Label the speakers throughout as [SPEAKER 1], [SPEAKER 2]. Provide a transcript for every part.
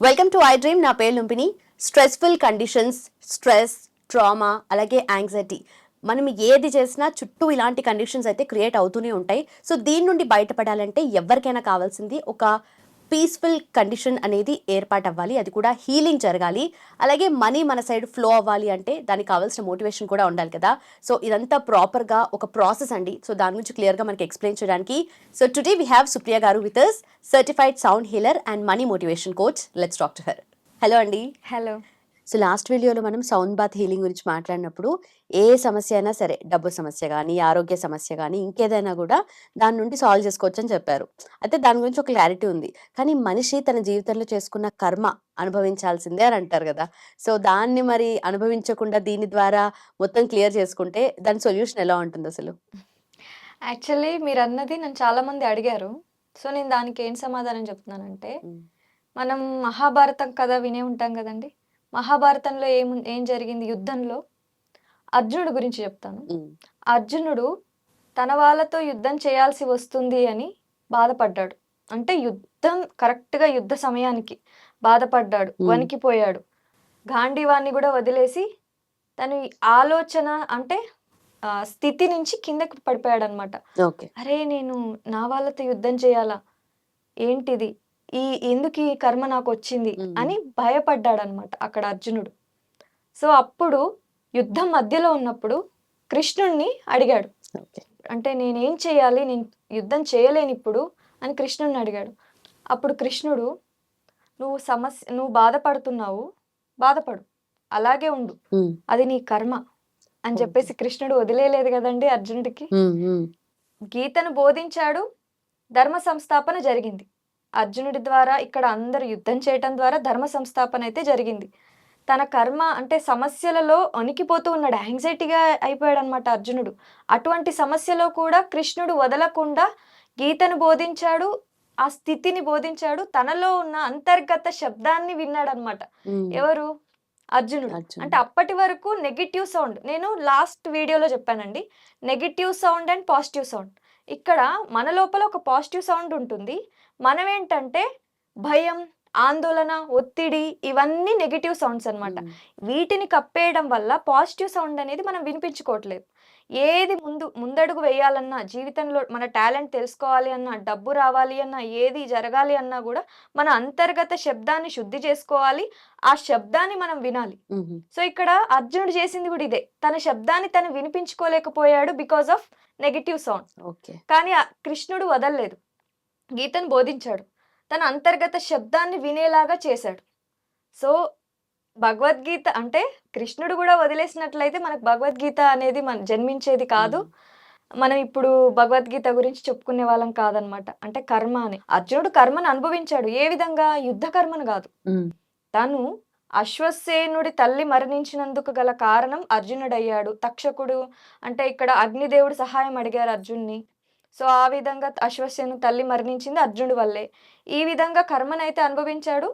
[SPEAKER 1] Welcome to iDream నా పేరు Lumpini stressful conditions stress trauma అలాగే యాంగ్జైటీ మనం ఏది చేసినా చుట్టూ ఇలాంటి కండిషన్స్ అయితే క్రియేట్ అవుతూనే ఉంటాయి. సో దీని నుండి బయటపడాలంటే ఎవరికైనా కావాల్సింది ఒక పీస్ఫుల్ కండిషన్ అనేది ఏర్పాటు అవ్వాలి అది కూడా హీలింగ్ జరగాలి. అలాగే మనీ మన సైడ్ ఫ్లో అవ్వాలి అంటే దానికి కావాల్సిన మోటివేషన్ కూడా ఉండాలి కదా. సో ఇదంతా ప్రాపర్గా ఒక ప్రాసెస్ అండి. సో దాని గురించి క్లియర్గా మనకి ఎక్స్ప్లెయిన్ చేయడానికి. So today we have Supriya garu with us certified sound healer and money motivation coach let's talk to her hello అండి.
[SPEAKER 2] హలో
[SPEAKER 1] సో లాస్ట్ వీడియోలో మనం సౌండ్ బాత్ హీలింగ్ గురించి మాట్లాడినప్పుడు ఏ సమస్య అయినా సరే డబ్బు సమస్య కానీ ఆరోగ్య సమస్య కానీ ఇంకేదైనా కూడా దాని నుండి సాల్వ్ చేసుకోవచ్చు అని చెప్పారు. అయితే దాని గురించి ఒక క్లారిటీ ఉంది. కానీ మనిషి తన జీవితంలో చేసుకున్న కర్మ అనుభవించాల్సిందే అని అంటారు కదా! సో దాన్ని మరి అనుభవించకుండా దీని ద్వారా మొత్తం క్లియర్ చేసుకుంటే దాని సొల్యూషన్ ఎలా ఉంటుంది అసలు?
[SPEAKER 2] యాక్చువల్లీ మీరు అన్నది నన్ను చాలా మంది అడిగారు. సో నేను దానికి ఏం సమాధానం చెప్తున్నానంటే మనం మహాభారతం కథ వినే ఉంటాం కదండి? మహాభారతంలో ఏం ఏం జరిగింది యుద్ధంలో? అర్జునుడు గురించి చెప్తాను. అర్జునుడు తన వాళ్ళతో యుద్ధం చేయాల్సి వస్తుంది అని బాధపడ్డాడు. అంటే యుద్ధం కరెక్ట్గా యుద్ధ సమయానికి బాధపడ్డాడు. వణికిపోయాడు. గాంధీవాన్ని కూడా వదిలేసి తను ఆలోచన అంటే స్థితి నుంచి కిందకి పడిపోయాడు అనమాట అరే నేను నా వాళ్ళతో యుద్ధం చేయాలా? ఏంటిది? ఈ ఎందుకు ఈ కర్మ నాకు వచ్చింది. అని భయపడ్డాడు అనమాట అక్కడ అర్జునుడు. సో అప్పుడు యుద్ధం మధ్యలో ఉన్నప్పుడు కృష్ణుణ్ణి అడిగాడు. అంటే నేనేం చేయాలి? నేను యుద్ధం చేయలేను ఇప్పుడు అని కృష్ణుడిని అడిగాడు. అప్పుడు కృష్ణుడు నువ్వు సమస్య నువ్వు బాధపడుతున్నావు బాధపడు. అలాగే ఉండు. అది నీ కర్మ. అని చెప్పేసి కృష్ణుడు వదిలేయలేదు కదండి అర్జునుడికి. గీతను బోధించాడు ధర్మ సంస్థాపన జరిగింది. అర్జునుడి ద్వారా ఇక్కడ అందరూ యుద్ధం చేయటం ద్వారా ధర్మ సంస్థాపన అయితే జరిగింది. తన కర్మ అంటే సమస్యలలో వణికిపోతూ ఉన్నాడు. యాంగ్జైటీగా అయిపోయాడు అనమాట అర్జునుడు. అటువంటి సమస్యలో కూడా కృష్ణుడు వదలకుండా గీతను బోధించాడు ఆ స్థితిని బోధించాడు. తనలో ఉన్న అంతర్గత శబ్దాన్ని విన్నాడు అనమాట
[SPEAKER 1] ఉమ్,
[SPEAKER 2] ఎవరు? అర్జునుడు. అంటే అప్పటి వరకు నెగిటివ్ సౌండ్. నేను లాస్ట్ వీడియోలో చెప్పానండి. Negative sound and positive sound. ఇక్కడ మన లోపల ఒక పాజిటివ్ సౌండ్ ఉంటుంది. మనం ఏంటంటే భయం ఆందోళన ఒత్తిడి ఇవన్నీ నెగిటివ్ సౌండ్స్ అన్నమాట.
[SPEAKER 1] ఉమ్,
[SPEAKER 2] వీటిని కప్పేయడం వల్ల పాజిటివ్ సౌండ్ అనేది మనం వినిపించుకోవట్లేదు. ఏది ముందు ముందడుగు వేయాలన్నా జీవితంలో మన టాలెంట్ తెలుసుకోవాలి అన్నా డబ్బు రావాలి అన్నా ఏది జరగాలి అన్నా కూడా మన అంతర్గత శబ్దాన్ని శుద్ధి చేసుకోవాలి. ఆ శబ్దాన్ని మనం వినాలి. సో ఇక్కడ అర్జునుడు చేసింది కూడా ఇదే. తన శబ్దాన్ని తను వినిపించుకోలేకపోయాడు because of negative sound
[SPEAKER 1] okay.
[SPEAKER 2] కానీ కృష్ణుడు వదలలేదు. గీతను బోధించాడు. తన అంతర్గత శబ్దాన్ని వినేలాగా చేశాడు. సో భగవద్గీత అంటే కృష్ణుడు కూడా వదిలేసినట్లయితే మనకు భగవద్గీత అనేది మన జన్మించేది కాదు. మనం ఇప్పుడు భగవద్గీత గురించి చెప్పుకునే వాళ్ళం కాదనమాట. అంటే కర్మ అని. అర్జునుడు కర్మను అనుభవించాడు. ఏ విధంగా? యుద్ధ కర్మను కాదు. తను అశ్వసేనుడి తల్లి మరణించినందుకు గల కారణం అర్జునుడయ్యాడు. తక్షకుడు అంటే ఇక్కడ అగ్నిదేవుడు సహాయం అడిగారు అర్జున్ని. సో ఆ విధంగా అశ్వసేను తల్లి మరణించింది అర్జునుడి వల్లే. ఈ విధంగా కర్మనైతే అనుభవించాడు.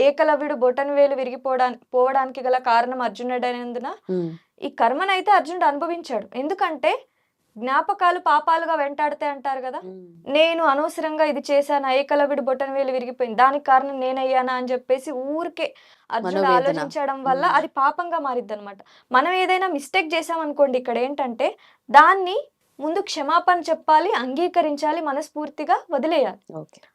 [SPEAKER 2] ఏకలవ్యుడు బొటన్ వేలు విరిగిపోవడానికి పోవడానికి గల కారణం అర్జునుడైనందున
[SPEAKER 1] ఉమ్,
[SPEAKER 2] ఈ కర్మనైతే అర్జునుడు అనుభవించాడు. ఎందుకంటే జ్ఞాపకాలు పాపాలుగా వెంటాడితే అంటారు కదా నేను అనవసరంగా ఇది చేశాను ఏకలవ్యుడు బొటన్ వేలు విరిగిపోయింది. దానికి కారణం నేనయ్యానా అని చెప్పేసి ఊరికే అర్జునుడు. ఆలోచించడం వల్ల. అది పాపంగా మారిద్ది అనమాట మనం ఏదైనా మిస్టేక్ చేసామనుకోండి ఇక్కడ ఏంటంటే దాన్ని ముందు క్షమాపణ చెప్పాలి అంగీకరించాలి మనస్ఫూర్తిగా వదిలేయాలి.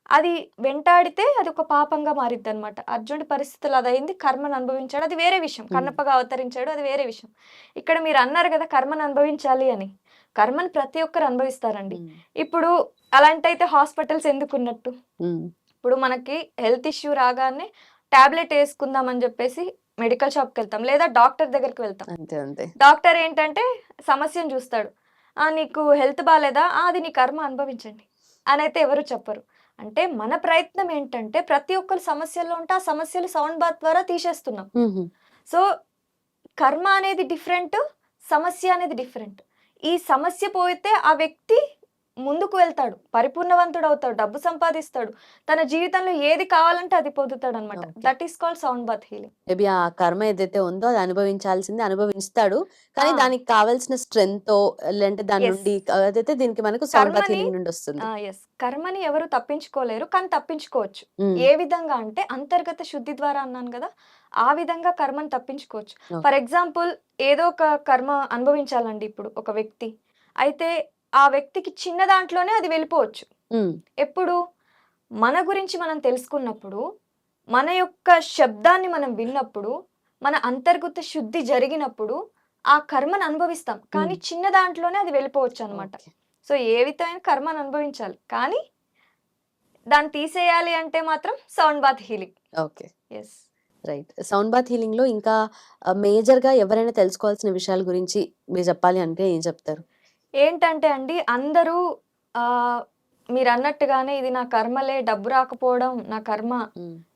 [SPEAKER 2] అది వెంటాడితే అది ఒక పాపంగా మారిద్ది అనమాట అర్జునుడి పరిస్థితులు అదైంది కర్మను అనుభవించాడు అది వేరే విషయం. కన్నప్పగా అవతరించాడు అది వేరే విషయం. ఇక్కడ మీరు అన్నారు కదా కర్మను అనుభవించాలి అని. కర్మను ప్రతి ఒక్కరు అనుభవిస్తారండి. ఇప్పుడు అలాంటైతే హాస్పిటల్స్ ఎందుకు ఉన్నట్టు
[SPEAKER 1] ఉమ్,
[SPEAKER 2] ఇప్పుడు మనకి హెల్త్ ఇష్యూ రాగానే టాబ్లెట్ వేసుకుందాం అని చెప్పేసి మెడికల్ షాప్కి వెళ్తాం లేదా డాక్టర్ దగ్గరికి వెళ్తాం. డాక్టర్ ఏంటంటే సమస్యను చూస్తాడు. "ఆ, నీకు హెల్త్ బాగాలేదా "ఆ, అది నీ కర్మ అనుభవించండి. అని అయితే ఎవరు చెప్పరు. అంటే మన ప్రయత్నం ఏంటంటే ప్రతి ఒక్కరు సమస్యల్లో ఉంటే ఆ సమస్యలు సౌండ్ బాత్ ద్వారా తీసేస్తున్నాం. సో కర్మ అనేది డిఫరెంట్ సమస్య అనేది డిఫరెంట్. ఈ సమస్య పోతే ఆ వ్యక్తి ముందుకు వెళ్తాడు పరిపూర్ణవంతుడు అవుతాడు డబ్బు సంపాదిస్తాడు తన జీవితంలో ఏది కావాలంటే అది పొందుతాడు అనమాట. That is called sound bath healing
[SPEAKER 1] maybe ఆ కర్మ ఏదైతే ఉందో అది అనుభవించాల్సింది అనుభవిస్తాడు. కానీ. దానికి కావాల్సిన స్ట్రెంగ్త్ లేదంటే దాని. నుండి అదైతే దీనికి మనకు సౌండ్ బాత్ హీలింగ్ నుండి వస్తుంది.
[SPEAKER 2] ఎస్ కర్మని ఎవరు తప్పించుకోలేరు కానీ తప్పించుకోవచ్చు. ఏ విధంగా అంటే అంతర్గత శుద్ధి ద్వారా అన్నాను కదా ఆ విధంగా కర్మను తప్పించుకోవచ్చు. ఫర్ ఎగ్జాంపుల్ ఏదో ఒక కర్మ అనుభవించాలండి ఇప్పుడు ఒక వ్యక్తి. అయితే ఆ వ్యక్తికి చిన్న దాంట్లోనే అది వెళ్ళిపోవచ్చు. ఎప్పుడు? మన గురించి మనం తెలుసుకున్నప్పుడు మన యొక్క శబ్దాన్ని మనం విన్నప్పుడు మన అంతర్గత శుద్ధి జరిగినప్పుడు ఆ కర్మను అనుభవిస్తాం. కానీ చిన్న దాంట్లోనే అది వెళ్ళిపోవచ్చు అనమాట. సో ఏ విధమైన కర్మను అనుభవించాలి? కానీ దాన్ని తీసేయాలి అంటే మాత్రం sound bath healing.
[SPEAKER 1] Okay.
[SPEAKER 2] Yes
[SPEAKER 1] right. Sound bath హీలింగ్లో ఇంకా మేజర్గా ఎవరైనా తెలుసుకోవాల్సిన విషయాల గురించి మీరు చెప్పాలి అంటే ఏం చెప్తారు?
[SPEAKER 2] ఏంటంటే అండి అందరూ ఆ, మీరు అన్నట్టుగానే ఇది నా కర్మలే డబ్బు రాకపోవడం నా కర్మ.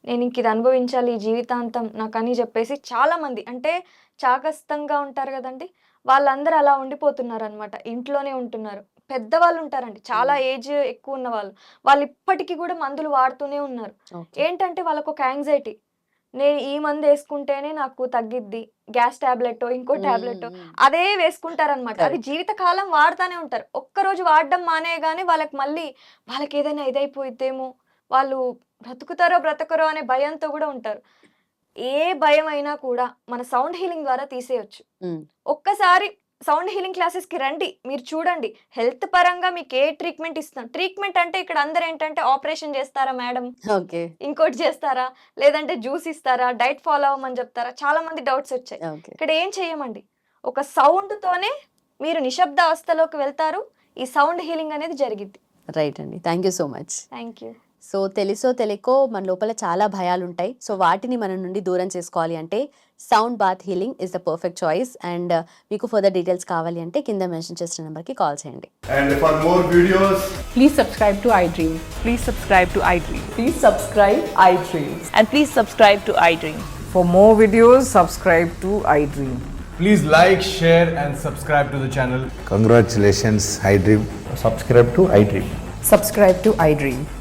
[SPEAKER 2] నేను ఇంక ఇది అనుభవించాలి ఈ జీవితాంతం నాకు అని చెప్పేసి చాలా మంది అంటే చాకస్తంగా ఉంటారు కదండి వాళ్ళందరూ అలా ఉండిపోతున్నారు అనమాట ఇంట్లోనే ఉంటున్నారు. పెద్దవాళ్ళు ఉంటారండి చాలా ఏజ్ ఎక్కువ ఉన్న వాళ్ళు వాళ్ళు ఇప్పటికీ కూడా మందులు వాడుతూనే ఉన్నారు. ఏంటంటే వాళ్ళకు ఒక యాంగ్జైటీ నేను ఈ మందు వేసుకుంటేనే నాకు తగ్గిద్ది. గ్యాస్ టాబ్లెట్ ఇంకో టాబ్లెట్ అదే వేసుకుంటారనమాట అది. జీవితకాలం వాడుతానే ఉంటారు. ఒక్కరోజు వాడడం మానేయగానే వాళ్ళకి మళ్ళీ వాళ్ళకి ఏదైనా ఇదైపోయిద్దేమో వాళ్ళు బ్రతుకుతారో బ్రతకరో అనే భయంతో కూడా ఉంటారు. ఏ భయం అయినా కూడా మన సౌండ్ హీలింగ్ ద్వారా తీసేయొచ్చు. ఒక్కసారి సౌండ్ హీలింగ్ క్లాసెస్కి రండి మీరు చూడండి. హెల్త్ పరంగా మీకు ఏ ట్రీట్మెంట్ ఇస్తాం? ట్రీట్మెంట్ అంటే ఇక్కడ అందరు ఏంటంటే ఆపరేషన్ చేస్తారా మేడం?
[SPEAKER 1] ఓకే.
[SPEAKER 2] ఇంకోటి చేస్తారా? లేదంటే జ్యూస్ ఇస్తారా? డైట్ ఫాలో అవ్వమని చెప్తారా? చాలా మంది డౌట్స్ వచ్చాయి. ఇక్కడ ఏం చేయమండి? ఒక సౌండ్ తోనే మీరు నిశ్శబ్ద అవస్థలోకి వెళ్తారు. ఈ సౌండ్ హీలింగ్ అనేది జరిగిద్ది.
[SPEAKER 1] రైట్ అండి. Thank you so much.
[SPEAKER 2] Thank you.
[SPEAKER 1] So తెలుసో తెలియకో మన లోపల చాలా భయాలు ఉంటాయి సో వాటిని మన నుండి దూరం చేసుకోవాలి అంటే sound bath healing is the perfect choice and మీకు ఫర్దర్ డీటెయిల్స్ కావాలి అంటే కింద మెన్షన్ చేసిన నెంబర్కి కాల్ చేయండి
[SPEAKER 3] And for more videos,
[SPEAKER 4] Please subscribe to iDream.
[SPEAKER 5] Please subscribe to iDream.
[SPEAKER 4] Please subscribe iDream.
[SPEAKER 5] And please subscribe to iDream.
[SPEAKER 4] For more videos, subscribe to iDream.
[SPEAKER 3] please like, share, and subscribe to the channel.
[SPEAKER 6] Congratulations, iDream.
[SPEAKER 7] subscribe to iDream.
[SPEAKER 4] Subscribe to iDream.
[SPEAKER 3] So subscribe to iDream Media.
[SPEAKER 8] I